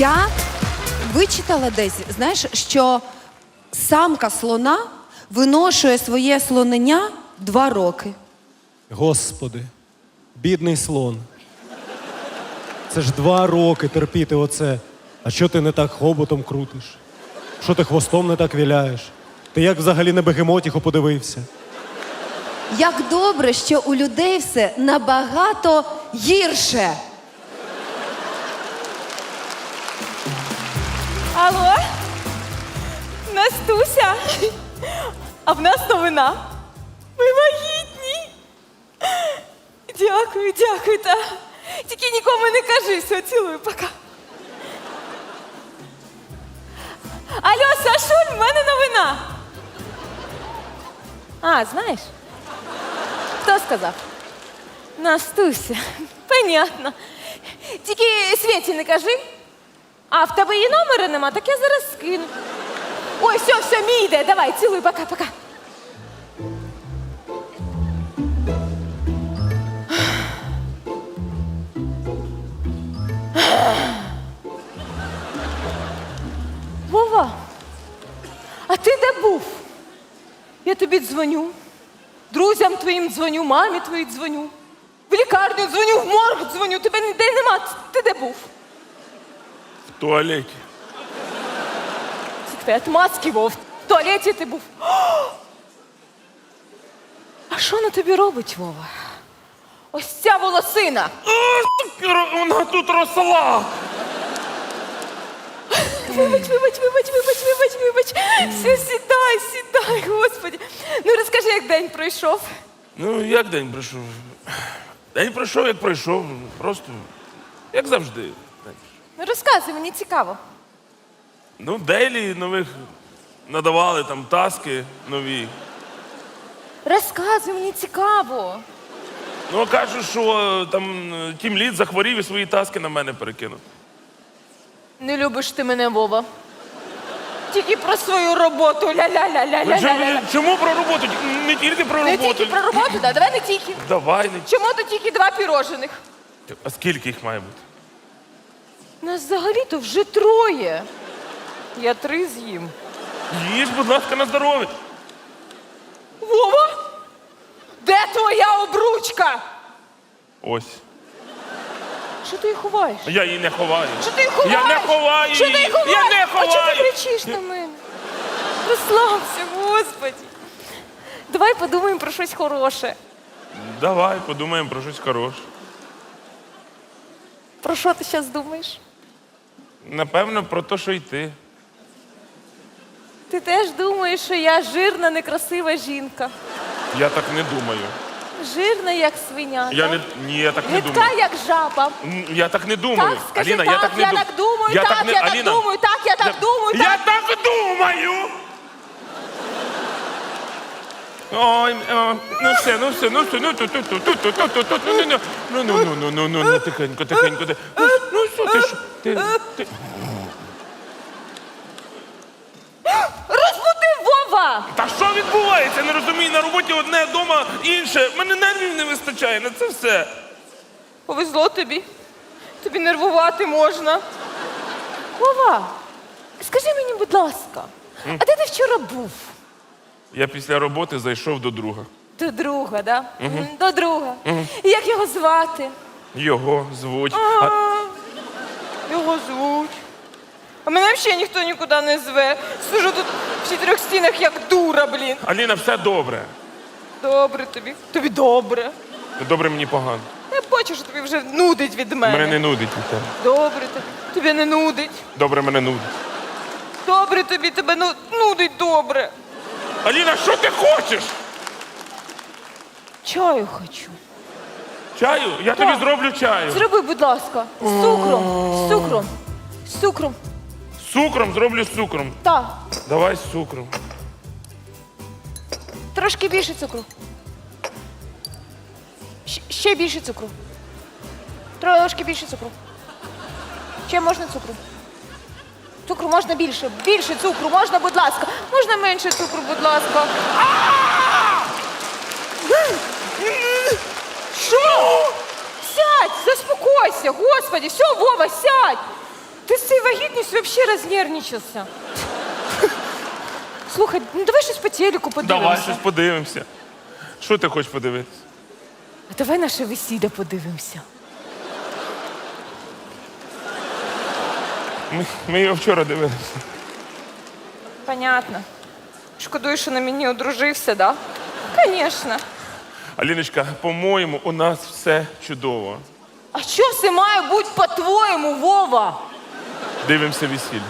Я вичитала десь, знаєш, що самка слона виношує своє слонення два роки. Господи, бідний слон. Це ж два роки терпіти оце. А що ти не так хоботом крутиш? Що ти хвостом не так віляєш? Ти як взагалі на бегемотіху подивився? Як добре, що у людей все набагато гірше. Алло? Настуся? А в нас новина. Ми вагітні. Дякую, дякую, та. Тільки нікому не кажи, все, цілую, пока. Алло, Сашуль, в мене новина. А, знаєш? Хто сказав? Настуся. Понятно. Тільки Світі не кажи. А в тебе її номера нема, так я зараз скину. Ой, все, все, мій йде. Давай, цілуй, пока, пока. Вова, а ти де був? Я тобі дзвоню. Друзям твоїм дзвоню, мамі твоїй дзвоню. В лікарню дзвоню, в морг дзвоню, тебе ніде нема. Ти де був? В туалеті. Отмазки, Вов. В туалеті ти був. А що на тобі робить, Вова? Ось ця волосина. Вона тут росла. Вибач, вибач, вибач, вибач, вибач, вибач. Все, сідай, сідай, господі. Ну розкажи, як день пройшов. Ну, як день пройшов? День пройшов, як пройшов. Просто як завжди. Ну розказуй, мені цікаво. Ну, дейлі нових надавали там таски нові. Розказуй, мені цікаво. Ну, кажуть, що там тім лід захворів і свої таски на мене перекинув. Не любиш ти мене, Вова. Тільки про свою роботу. Ну, Ля-ля-ля-ля-ля-ля. чому, чому про роботу? Не тільки про Не роботу. тільки про роботу, да, давай не тільки. Давай, не Чому тут тільки два пірожених? А скільки їх має бути? Нас взагалі-то вже троє. Я три з'їм. Їж, будь ласка, на здоров'я. Вова? Де твоя обручка? Ось. Що ти її ховаєш? Я її не ховаю. Що ти її ховаєш? Я не ховаю Що ти її її. ховаєш? Я не А чого ти ховаю. кричиш на мене? Розслабся, господи. Давай подумаємо про щось хороше. Давай подумаємо про щось хороше. Про що ти зараз думаєш? Напевно, про те, що йти. Ти теж думаєш, що я жирна, некрасива жінка. Я так не думаю. Жирна, як свиня. Я так? не ні, я так не Гидка, думаю. як жаба. М, Я так не думаю. Так, скажи Аліна, так, я так не я дум- так думаю, Я так, не- я так Аліна, думаю, так, я так думаю, Я так. так думаю. Ой, о, ну все, ну все, ну все, ну ту ту ту ту ту ту ту ту ну ну ну ну ну ну ну ну ну тихенько, тихенько, ти- ну ну що ти що ти ти Розбуди Вова! та що відбувається? Не розумію, на роботі одне, вдома інше. Мене нервів не вистачає на це все. Повезло тобі. Тобі нервувати можна. Вова, скажи мені, будь ласка, а де ти вчора був? Я після роботи зайшов до друга. До друга, да? До друга. І Як його звати? Його звуть. А, Його звуть. А мене взагалі ніхто нікуди не зве. Сижу тут в чотирьох стінах, як дура, блін. Аліна, все добре. Добре тобі. Тобі добре. Добре мені погано. Я бачу, що тобі вже нудить від мене. Мене не нудить від тебе. Добре тобі. Тобі не нудить. Добре мене нудить. Добре тобі, тебе ну, нудить добре. Аліна, що ти хочеш? Чаю хочу. Чаю? Я тобі зроблю чаю. Зроби, будь ласка, з цукром, з цукром, з цукром. З цукром зроблю з цукром. Так, Давай з цукром. трошки більше цукру. Щ- ще більше цукру. Трошки більше цукру. Ще можна цукру. Цукру можна більше. Більше цукру можна, будь ласка. Можна менше цукру, будь ласка. Що? Сядь, заспокойся, господи, все, Вова, сядь. Ти з цією вагітність взагалі рознервничався. Слухай, ну давай щось по телеку подивимося. Давай щось подивимося. Що ти хочеш подивитися? А давай наше весілля подивимося. Ми, ми його вчора дивилися. Понятно. Шкодую, що на мені одружився, да? Звісно. Аліночка, по-моєму, у нас все чудово. А що все має бути по-твоєму, Вова? Дивимося весілля.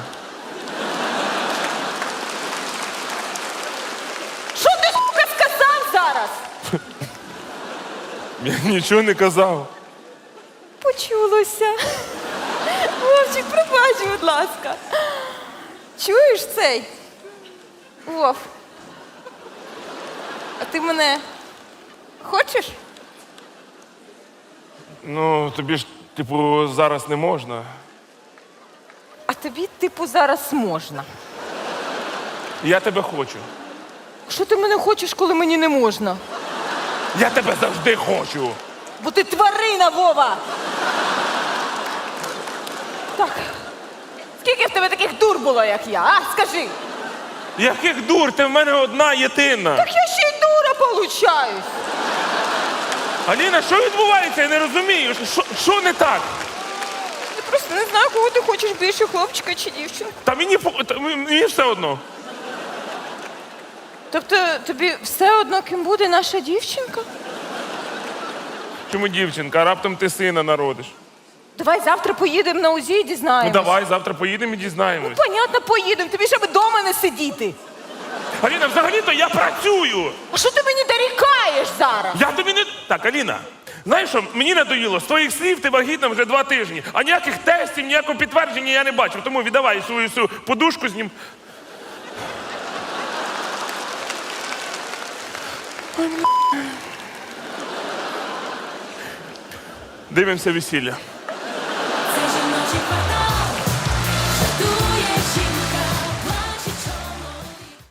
Що ти сука сказав зараз? Я нічого не казав. Почулося. Вовчик, пробач, будь ласка. Чуєш цей? Вов. А ти мене хочеш? Ну, тобі ж, типу, зараз не можна. А тобі, типу, зараз можна. Я тебе хочу. Що ти мене хочеш, коли мені не можна? Я тебе завжди хочу. Бо ти тварина, Вова! Так. Скільки в тебе таких дур було, як я, а? Скажи. Яких дур, ти в мене одна єдина. Так я ще й дура получаюсь. Аліна, що відбувається? Я не розумію. Що, що не так? Я просто не знаю, кого ти хочеш більше, хлопчика чи дівчинку. Та мені, та мені все одно. Тобто тобі все одно, ким буде наша дівчинка? Чому дівчинка, а раптом ти сина народиш? Давай завтра поїдемо на УЗІ і Ну дізнаємось. давай, завтра поїдемо і дізнаємось. Понятно, поїдемо. Тобі щоб вдома не сидіти. Аліна, взагалі-то я працюю. А що ти мені дорікаєш зараз? Я тобі не. Так, Аліна, знаєш що, мені надоїло, з твоїх слів ти вагітна вже два тижні, а ніяких тестів, ніякого підтвердження я не бачу. Тому віддавай свою цю подушку з ним. Дивимося весілля.